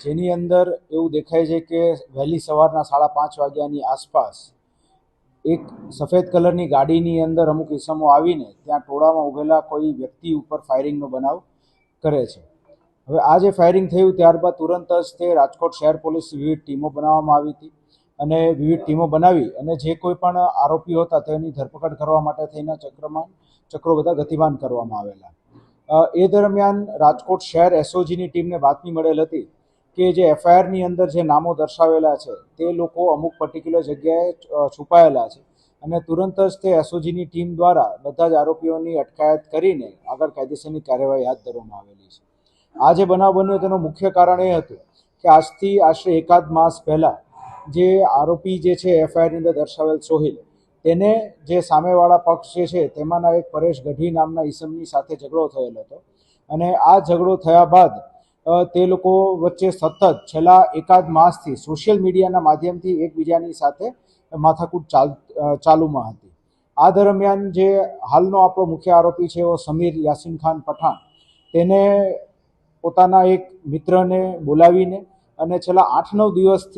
જેની અંદર એવું દેખાય છે કે વહેલી સવારના સાડા પાંચ વાગ્યાની આસપાસ એક સફેદ કલરની ગાડીની અંદર અમુક ઇસમો આવીને ત્યાં ટોળામાં ઊભેલા કોઈ વ્યક્તિ ઉપર ફાયરિંગનો બનાવ કરે છે. હવે આ જે ફાયરિંગ થયું ત્યારબાદ તુરંત જ તે રાજકોટ શહેર પોલીસ વિવિધ ટીમો બનાવવામાં આવી હતી અને વિવિધ ટીમો બનાવી અને જે કોઈ પણ આરોપીઓ હતા તેની ધરપકડ કરવા માટે થઈને ચક્રમાન, ચક્રો બધા ગતિમાન કરવામાં આવેલા. એ દરમિયાન રાજકોટ શહેર એસઓજીની ટીમને બાતમી મળેલ હતી કે જે એફઆઈઆરની અંદર જે નામો દર્શાવેલા છે, તે લોકો અમુક પર્ટિક્યુલર જગ્યાએ છુપાયેલા છે. અને તુરંત જ તે એસઓજીની ટીમ દ્વારા બધા જ આરોપીઓની અટકાયત કરીને આગળ કાયદેસરની કાર્યવાહી હાથ ધરવામાં આવેલી છે. આ જે બનાવ બન્યો તેનું મુખ્ય કારણ એ હતું કે આજથી આશરે એકાદ માસ પહેલાં જે આરોપી જે છે એફઆઈઆરની અંદર દર્શાવેલ સોહિલ, તેને જે સામેવાળા પક્ષ જે છે તેમાંના એક પરેશ ગઢવી નામના ઈસમની સાથે ઝઘડો થયેલો હતો. અને આ ઝઘડો થયા બાદ તે લોકો વચ્ચે સતત છેલ્લા એકાદ માસથી સોશિયલ મીડિયાના માધ્યમથી એકબીજાની સાથે માથાકૂટ ચાલ ચાલુમાં હતી. આ દરમિયાન જે હાલનો આપણો મુખ્ય આરોપી છે એવો સમીર યાસીન ખાન પઠાણ, તેને પોતાના એક મિત્રને બોલાવીને અને છેલ્લા આઠ નવ દિવસથી